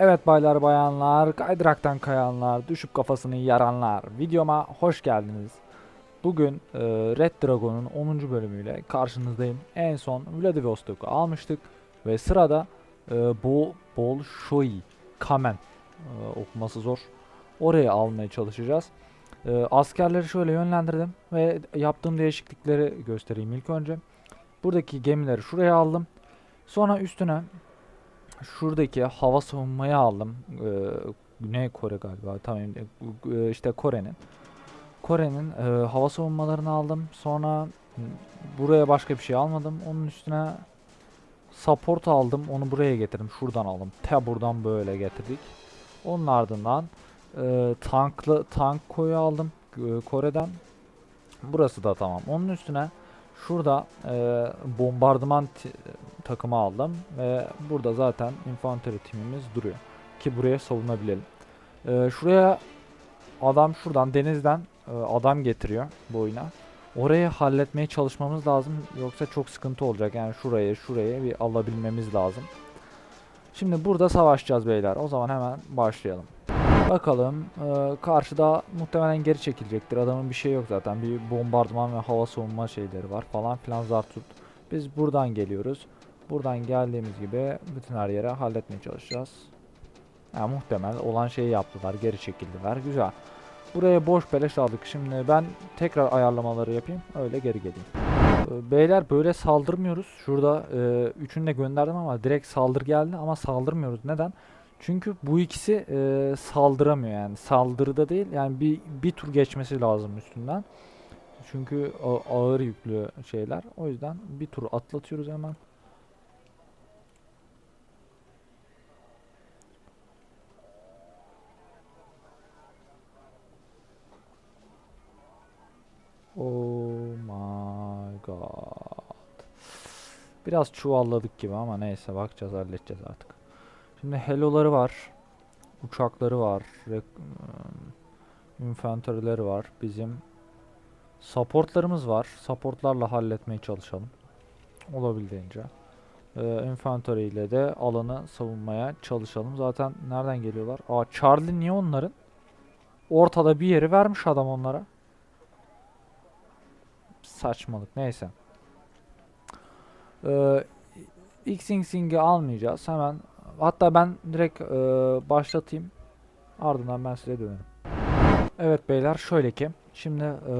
Evet baylar bayanlar, kaydıraktan kayanlar, düşüp kafasını yaranlar. Videoma hoş geldiniz. Bugün e, Red Dragon'un 10. bölümüyle karşınızdayım. En son Vladivostok'u almıştık ve sırada e, Bo Bolshoi Kamen e, okuması zor. Orayı almaya çalışacağız. E, askerleri şöyle yönlendirdim ve yaptığım değişiklikleri göstereyim ilk önce. Buradaki gemileri şuraya aldım. Sonra üstüne şuradaki hava savunmayı aldım. Ee, Güney Kore galiba. Tamam e, işte Kore'nin. Kore'nin e, hava savunmalarını aldım. Sonra buraya başka bir şey almadım. Onun üstüne support aldım. Onu buraya getirdim. Şuradan aldım. Te buradan böyle getirdik. Onun ardından e, tanklı tank koyu aldım e, Kore'den. Burası da tamam. Onun üstüne şurada e, bombardıman takımı aldım ve burada zaten infantry timimiz duruyor ki buraya savunabilelim. Ee, şuraya adam şuradan denizden e, adam getiriyor bu oyuna. Orayı halletmeye çalışmamız lazım yoksa çok sıkıntı olacak. Yani şuraya şuraya bir alabilmemiz lazım. Şimdi burada savaşacağız beyler. O zaman hemen başlayalım. Bakalım e, karşıda muhtemelen geri çekilecektir. Adamın bir şey yok zaten. Bir bombardıman ve hava savunma şeyleri var falan filan zar tut. Biz buradan geliyoruz. Buradan geldiğimiz gibi bütün her yere halletmeye çalışacağız. Ya muhtemel olan şeyi yaptılar, geri çekildiler. Güzel. Buraya boş beleş aldık. Şimdi ben tekrar ayarlamaları yapayım. Öyle geri geleyim. Ee, Beyler böyle saldırmıyoruz. Şurada e, üçünü de gönderdim ama direkt saldır geldi ama saldırmıyoruz. Neden? Çünkü bu ikisi e, saldıramıyor yani. Saldırıda değil yani bir, bir tur geçmesi lazım üstünden. Çünkü a- ağır yüklü şeyler. O yüzden bir tur atlatıyoruz hemen. Oh my god. Biraz çuvalladık gibi ama neyse bakacağız halledeceğiz artık. Şimdi heloları var. Uçakları var. Rek infanterileri var. Bizim supportlarımız var. Supportlarla halletmeye çalışalım. Olabildiğince. Ee, ile de alanı savunmaya çalışalım. Zaten nereden geliyorlar? Aa Charlie niye onların? Ortada bir yeri vermiş adam onlara. Saçmalık neyse. Ee, X-Sing'i almayacağız. Hemen hatta ben direkt e, başlatayım. Ardından ben size dönerim. Evet beyler şöyle ki şimdi e,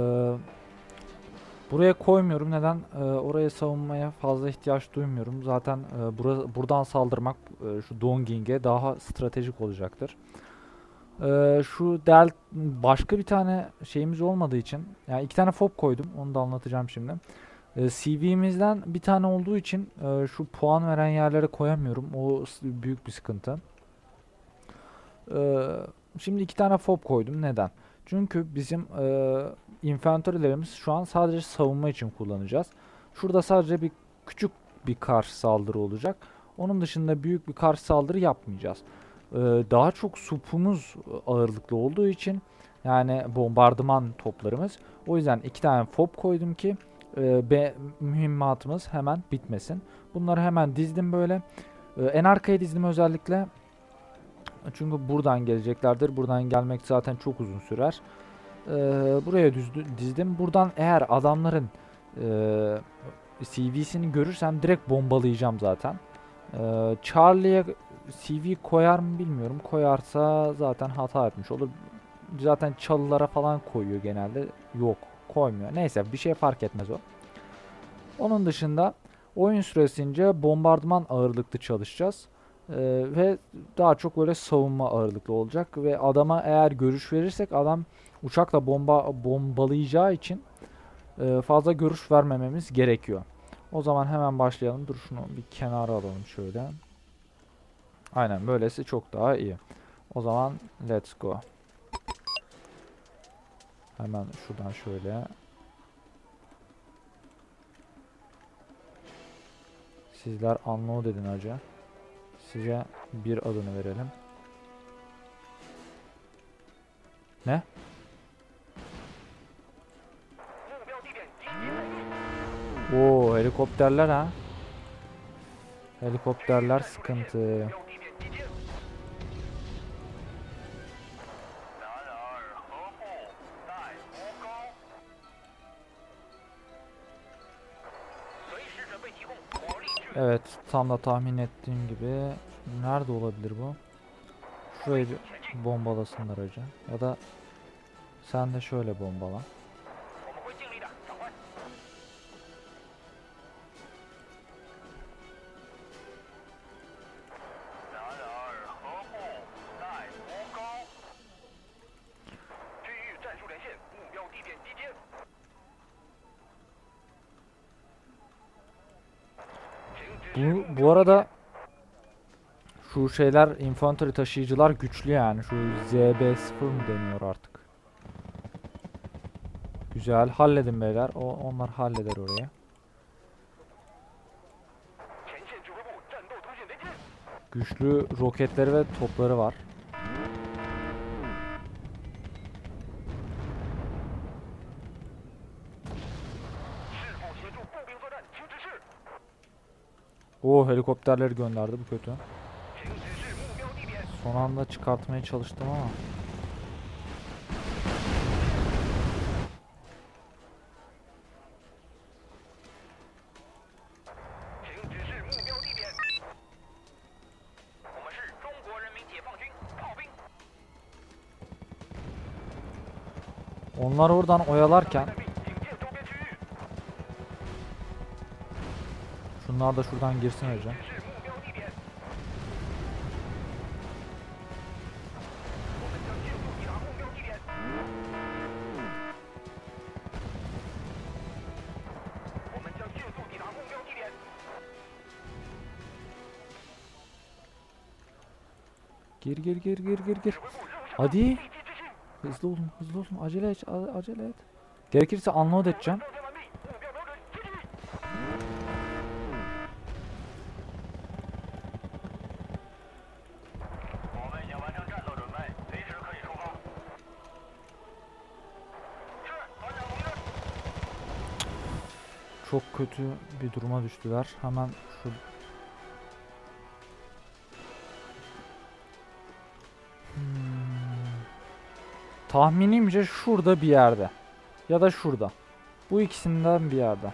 buraya koymuyorum. Neden? E, oraya savunmaya fazla ihtiyaç duymuyorum. Zaten e, bura, buradan saldırmak e, şu Donging'e daha stratejik olacaktır. Ee, şu del başka bir tane şeyimiz olmadığı için yani iki tane fob koydum onu da anlatacağım şimdi. Ee, CV'mizden bir tane olduğu için e, şu puan veren yerlere koyamıyorum. O büyük bir sıkıntı. Ee, şimdi iki tane fob koydum. Neden? Çünkü bizim e, infanterilerimiz şu an sadece savunma için kullanacağız. Şurada sadece bir küçük bir karşı saldırı olacak. Onun dışında büyük bir karşı saldırı yapmayacağız. Ee, daha çok supumuz ağırlıklı olduğu için yani bombardıman toplarımız. O yüzden iki tane fob koydum ki e, mühimmatımız hemen bitmesin. Bunları hemen dizdim böyle. Ee, en arkaya dizdim özellikle. Çünkü buradan geleceklerdir. Buradan gelmek zaten çok uzun sürer. Ee, buraya düzdü, dizdim. Buradan eğer adamların e, CV'sini görürsem direkt bombalayacağım zaten. Ee, Charlie'ye CV koyar mı bilmiyorum. Koyarsa zaten hata etmiş olur. Zaten çalılara falan koyuyor genelde. Yok koymuyor. Neyse bir şey fark etmez o. Onun dışında oyun süresince bombardıman ağırlıklı çalışacağız. Ee, ve daha çok böyle savunma ağırlıklı olacak. Ve adama eğer görüş verirsek adam uçakla bomba bombalayacağı için e, fazla görüş vermememiz gerekiyor. O zaman hemen başlayalım. Dur şunu bir kenara alalım şöyle. Aynen böylesi çok daha iyi. O zaman let's go. Hemen şuradan şöyle. Sizler unload dedin hacı. Size bir adını verelim. Ne? Oo helikopterler ha. Helikopterler sıkıntı. Evet, tam da tahmin ettiğim gibi. Nerede olabilir bu? Şurayı bir bombalasınlar hocam. Ya da sen de şöyle bombala. Bu, bu arada şu şeyler infantry taşıyıcılar güçlü yani. Şu ZB0 mı deniyor artık. Güzel halledin beyler. O, onlar halleder oraya. Güçlü roketleri ve topları var. Helikopterleri gönderdi bu kötü. Son anda çıkartmaya çalıştım ama. Onlar oradan oyalarken Bunlar da şuradan girsin hocam. Gir gir gir gir gir gir. Hadi. Hızlı olun hızlı olun acele et acele et. Gerekirse unload edeceğim. kötü bir duruma düştüler. Hemen şu. Hmm. Tahminimce şurada bir yerde. Ya da şurada. Bu ikisinden bir yerde.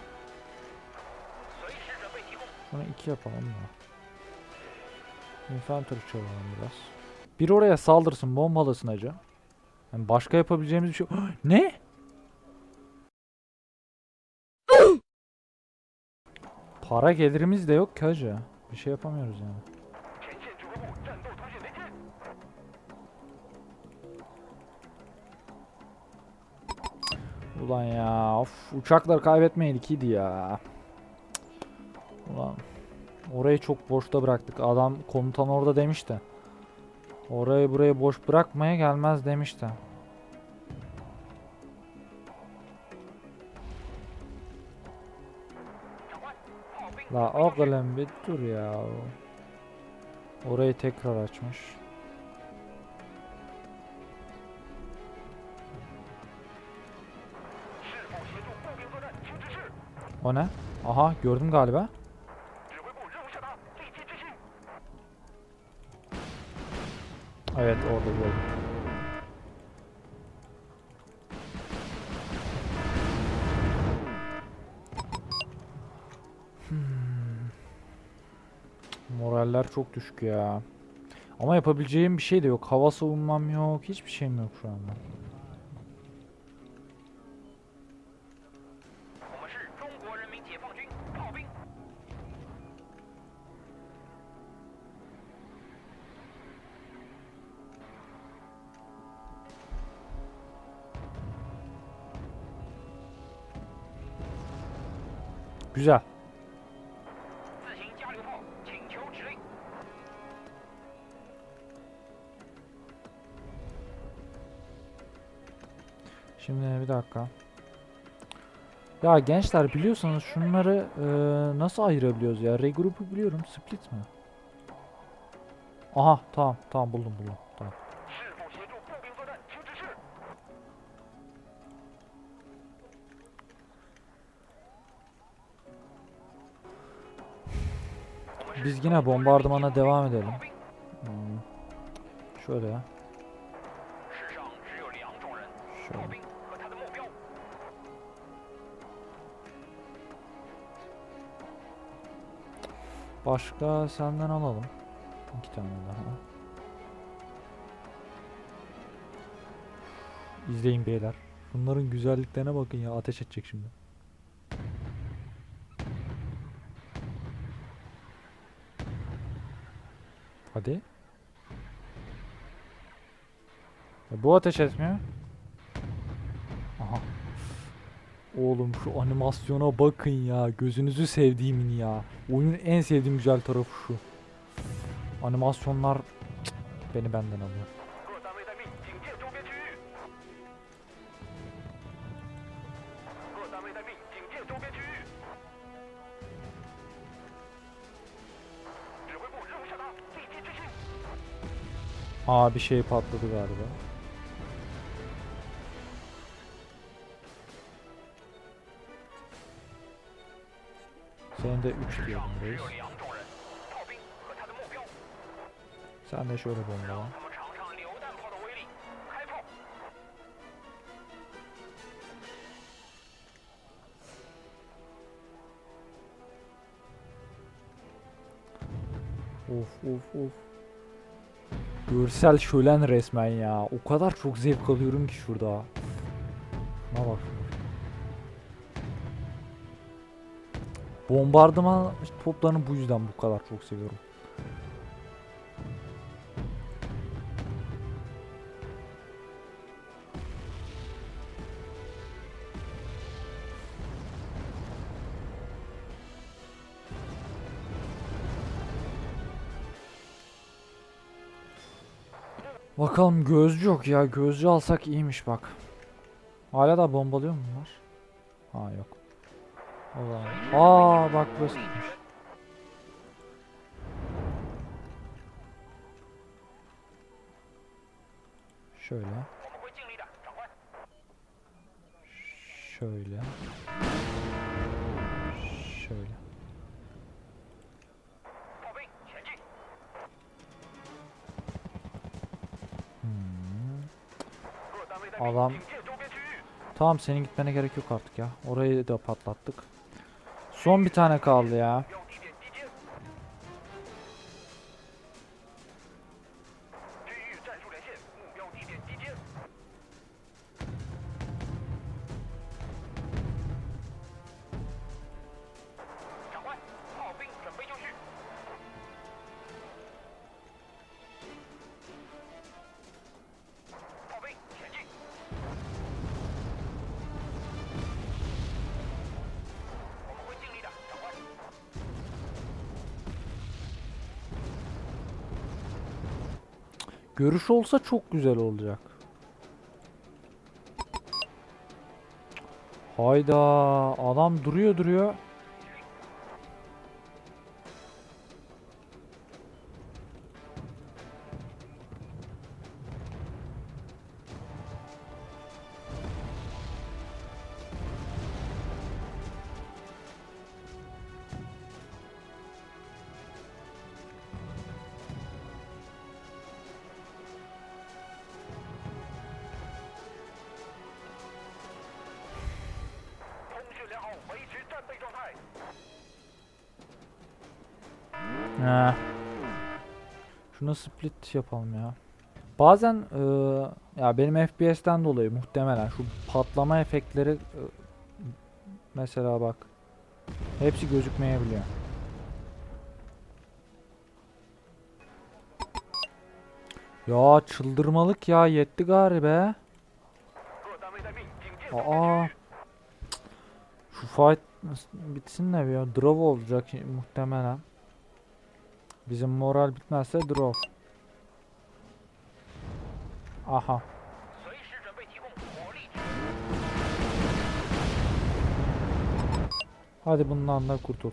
Bunu iki yapalım mı? Infantry çalalım biraz. Bir oraya saldırsın bombalasın acı. Yani başka yapabileceğimiz bir şey... ne? Para gelirimiz de yok ki hacı. Bir şey yapamıyoruz yani. Ulan ya of uçaklar kaybetmeydik iyiydi ya. Ulan orayı çok boşta bıraktık. Adam komutan orada demişti. Orayı burayı boş bırakmaya gelmez demişti. La oğlum bir dur ya. Orayı tekrar açmış. O ne? Aha gördüm galiba. Evet orada gördüm. hasar çok düşük ya. Ama yapabileceğim bir şey de yok. Hava savunmam yok. Hiçbir şeyim yok şu anda. Güzel. Şimdi bir dakika. Ya gençler biliyorsanız şunları e, nasıl ayırabiliyoruz ya? R grubu biliyorum. Split mi? Aha tamam tamam buldum buldum. Tamam. Biz yine bombardımana devam edelim. Hmm. Şöyle. Şöyle. Başka senden alalım. İki tane daha. İzleyin beyler. Bunların güzelliklerine bakın ya. Ateş edecek şimdi. Hadi. Ya bu ateş etmiyor. Aha. Oğlum şu animasyona bakın ya. Gözünüzü sevdiğimin ya. Oyunun en sevdiğim güzel tarafı şu. Animasyonlar beni benden alıyor. Aa bir şey patladı galiba. Senin de 3 diyelim reis. Sen de şöyle bombala. Of of of. Görsel şölen resmen ya. O kadar çok zevk alıyorum ki şurada. Şuna bak. Bombardıman toplarını bu yüzden bu kadar çok seviyorum. Bakalım gözcü yok ya. Gözcü alsak iyiymiş bak. Hala da bombalıyor mu bunlar? Ha yok. Allah. Aa bak burası. Şöyle. Şöyle. Şöyle. Hmm. Adam Tamam senin gitmene gerek yok artık ya. Orayı da patlattık. Son bir tane kaldı ya. Görüş olsa çok güzel olacak. Hayda adam duruyor duruyor. Şunu split yapalım ya. Bazen e, ya benim FPS'ten dolayı muhtemelen şu patlama efektleri e, mesela bak hepsi gözükmeyebiliyor. Ya çıldırmalık ya yetti gari be. Aa. Şu fight bitsin de ya draw olacak muhtemelen. Bizim moral bitmezse drop. Aha. Hadi bundan da kurtul.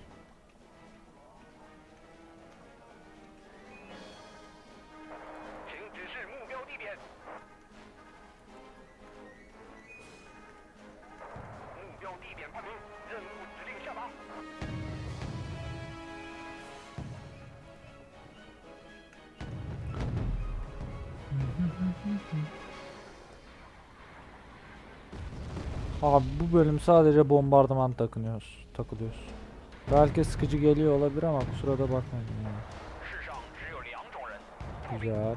Abi bu bölüm sadece bombardıman takınıyoruz, takılıyoruz. Belki sıkıcı geliyor olabilir ama kusura da bakmayın. Yani. Güzel.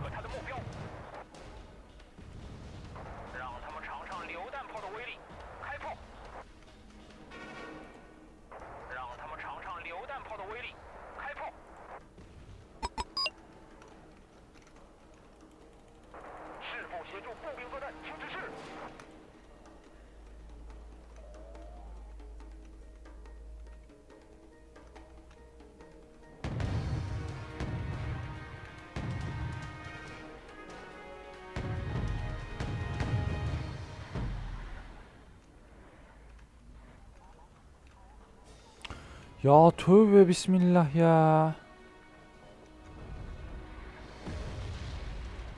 Ya tövbe bismillah ya.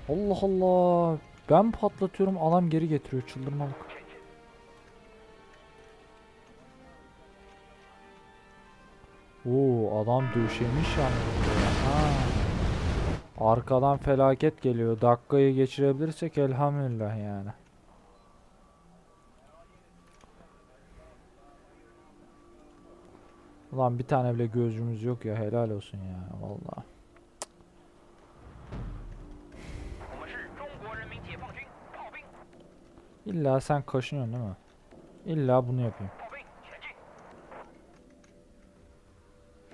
Allah Allah. Ben patlatıyorum adam geri getiriyor çıldırmalık. Oo adam döşemiş yani. Ha. Arkadan felaket geliyor. Dakikayı geçirebilirsek elhamdülillah yani. Ulan bir tane bile gözcümüz yok ya helal olsun ya valla. İlla sen kaşınıyorsun değil mi? İlla bunu yapayım.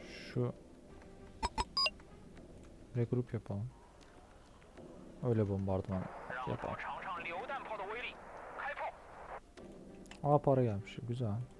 Şu regroup yapalım. Öyle bombardıman yapalım. Aa para gelmiş. Güzel.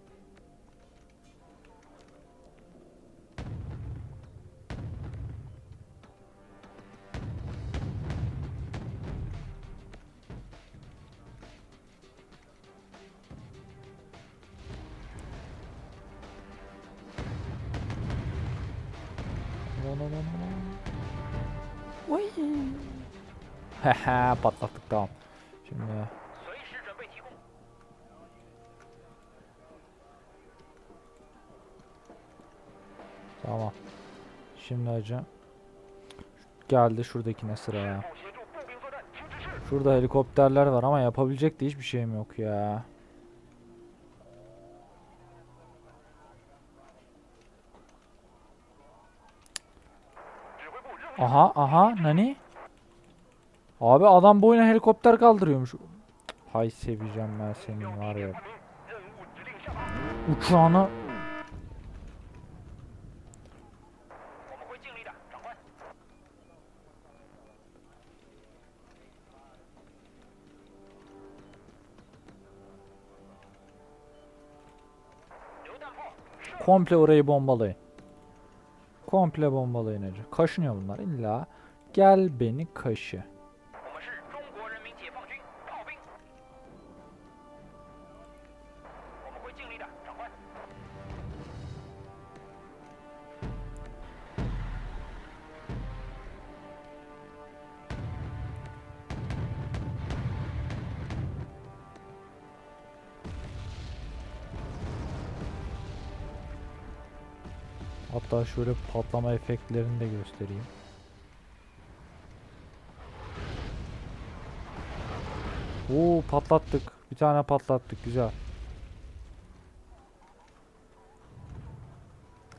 Hehe patlattık tamam. Şimdi Tamam. Şimdi acı. Geldi şuradakine sıra ya. Şurada helikopterler var ama yapabilecek de hiçbir şeyim yok ya. Aha aha nani? Abi adam boyuna helikopter kaldırıyormuş. Hay seveceğim ben seni var ya. Uçağını Komple orayı bombalayın. Komple bombalayın acı. Kaşınıyor bunlar illa. Gel beni kaşı. Şöyle patlama efektlerini de göstereyim. Oo patlattık. Bir tane patlattık. Güzel.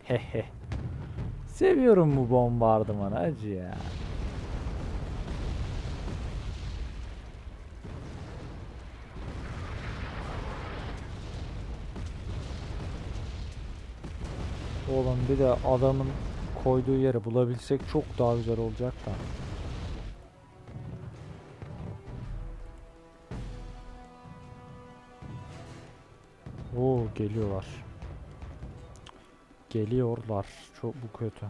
Hehe. Seviyorum bu bombardımanı acı ya. Oğlum bir de adamın koyduğu yeri bulabilsek çok daha güzel olacak da. Oo geliyorlar. Geliyorlar. Çok bu kötü.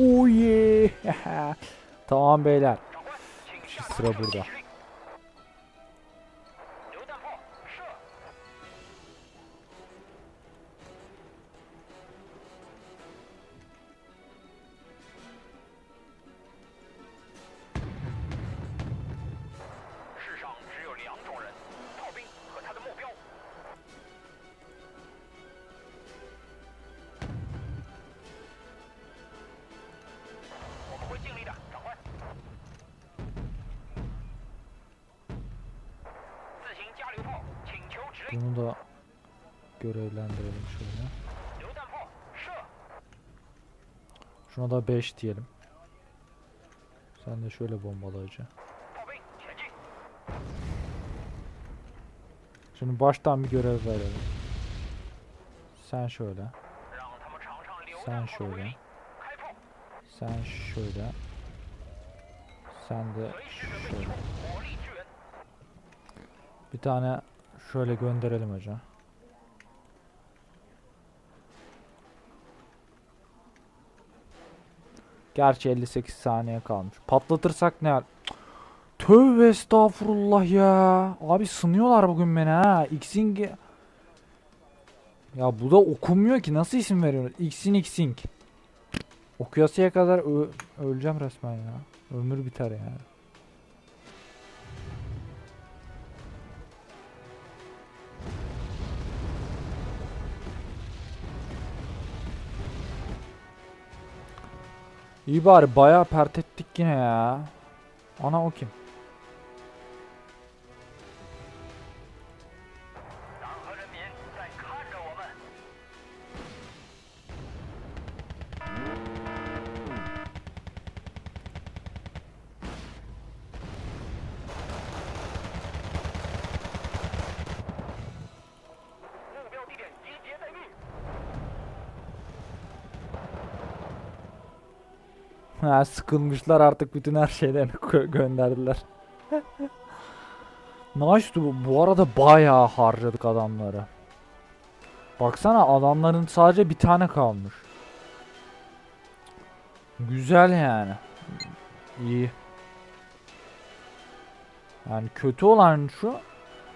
Oh yeah. tamam beyler. Şimdi sıra burada. görevlendirelim şöyle. Şuna da 5 diyelim. Sen de şöyle bombalayıcı. Şimdi baştan bir görev verelim. Sen şöyle. Sen şöyle. Sen şöyle. Sen de şöyle. Bir tane şöyle gönderelim hocam. Gerçi 58 saniye kalmış. Patlatırsak ne? Tövbe estağfurullah ya. Abi sınıyorlar bugün beni ha. Xing Ya bu da okunmuyor ki. Nasıl isim veriyorsunuz? Xing Xing. Okuyasıya kadar öleceğim resmen ya. Ömür biter yani. İyi bari bayağı pert ettik yine ya. Ana o kim? Sıkılmışlar artık bütün her gö- gönderdiler. nice bu. Bu arada bayağı harcadık adamları. Baksana adamların sadece bir tane kalmış. Güzel yani. İyi. Yani kötü olan şu.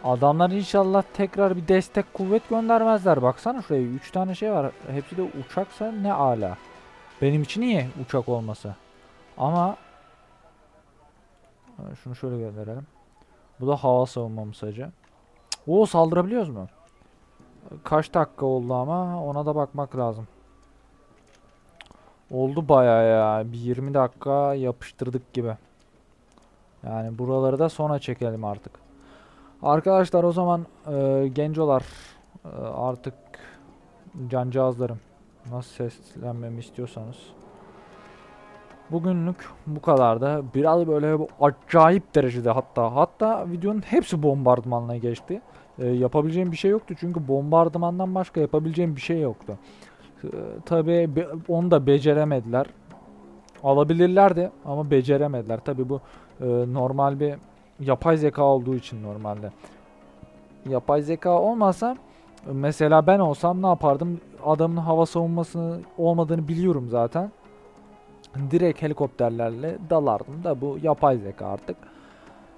Adamlar inşallah tekrar bir destek kuvvet göndermezler. Baksana şuraya 3 tane şey var. Hepsi de uçaksa ne ala. Benim için iyi uçak olması. Ama şunu şöyle gönderelim. Bu da hava savunmamız hacı. O saldırabiliyoruz mu? Kaç dakika oldu ama ona da bakmak lazım. Oldu bayağı ya. Bir 20 dakika yapıştırdık gibi. Yani buraları da sona çekelim artık. Arkadaşlar o zaman e, gencolar e, artık cancağızlarım nasıl seslenmemi istiyorsanız. Bugünlük bu kadar da biraz böyle acayip derecede hatta hatta videonun hepsi bombardımanla geçti. Ee, yapabileceğim bir şey yoktu çünkü bombardımandan başka yapabileceğim bir şey yoktu. Ee, tabii onu da beceremediler. Alabilirlerdi ama beceremediler. Tabii bu e, normal bir yapay zeka olduğu için normalde. Yapay zeka olmasa mesela ben olsam ne yapardım? Adamın hava savunması olmadığını biliyorum zaten direkt helikopterlerle dalardım da bu yapay zeka artık.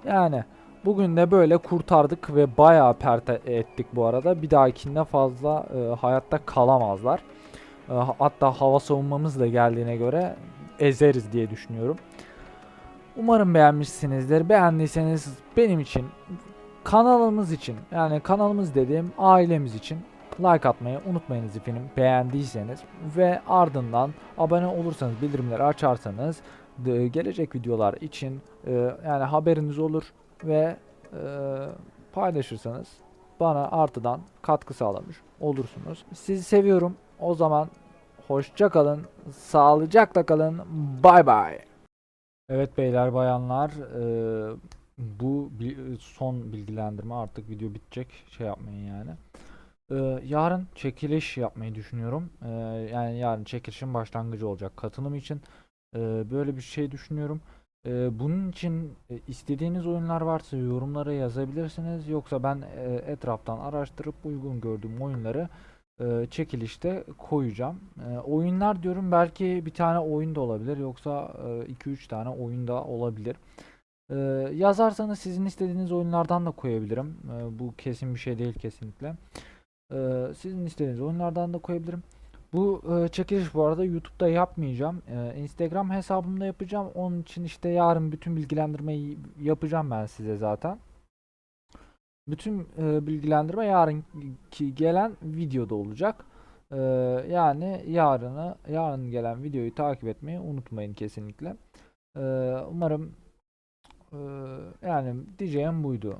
Yani bugün de böyle kurtardık ve bayağı pert ettik bu arada. Bir dahakinde fazla e, hayatta kalamazlar. E, hatta hava savunmamız geldiğine göre ezeriz diye düşünüyorum. Umarım beğenmişsinizdir. Beğendiyseniz benim için, kanalımız için, yani kanalımız dediğim ailemiz için like atmayı unutmayınız efendim beğendiyseniz ve ardından abone olursanız bildirimleri açarsanız gelecek videolar için e, yani haberiniz olur ve e, paylaşırsanız bana artıdan katkı sağlamış olursunuz. Sizi seviyorum. O zaman hoşça kalın, sağlıcakla kalın. Bay bay. Evet beyler bayanlar e, bu son bilgilendirme artık video bitecek şey yapmayın yani. Ee, yarın çekiliş yapmayı düşünüyorum. Ee, yani yarın çekilişin başlangıcı olacak katılım için. Ee, böyle bir şey düşünüyorum. Ee, bunun için e, istediğiniz oyunlar varsa yorumlara yazabilirsiniz. Yoksa ben e, etraftan araştırıp uygun gördüğüm oyunları e, çekilişte koyacağım. E, oyunlar diyorum belki bir tane oyun da olabilir. Yoksa 2-3 tane oyun da olabilir. Ee, yazarsanız sizin istediğiniz oyunlardan da koyabilirim. Ee, bu kesin bir şey değil kesinlikle. Sizin istediğiniz oyunlardan da koyabilirim. Bu e, çekiliş bu arada YouTube'da yapmayacağım. Ee, Instagram hesabımda yapacağım. Onun için işte yarın bütün bilgilendirmeyi yapacağım ben size zaten. Bütün e, bilgilendirme yarınki gelen videoda olacak. Ee, yani yarını yarın gelen videoyu takip etmeyi unutmayın kesinlikle. Ee, umarım e, yani diyeceğim buydu.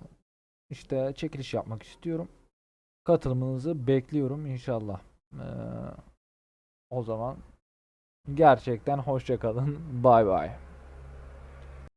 İşte çekiliş yapmak istiyorum. Katılımınızı bekliyorum inşallah. Ee, o zaman gerçekten hoşça kalın. Bay bay.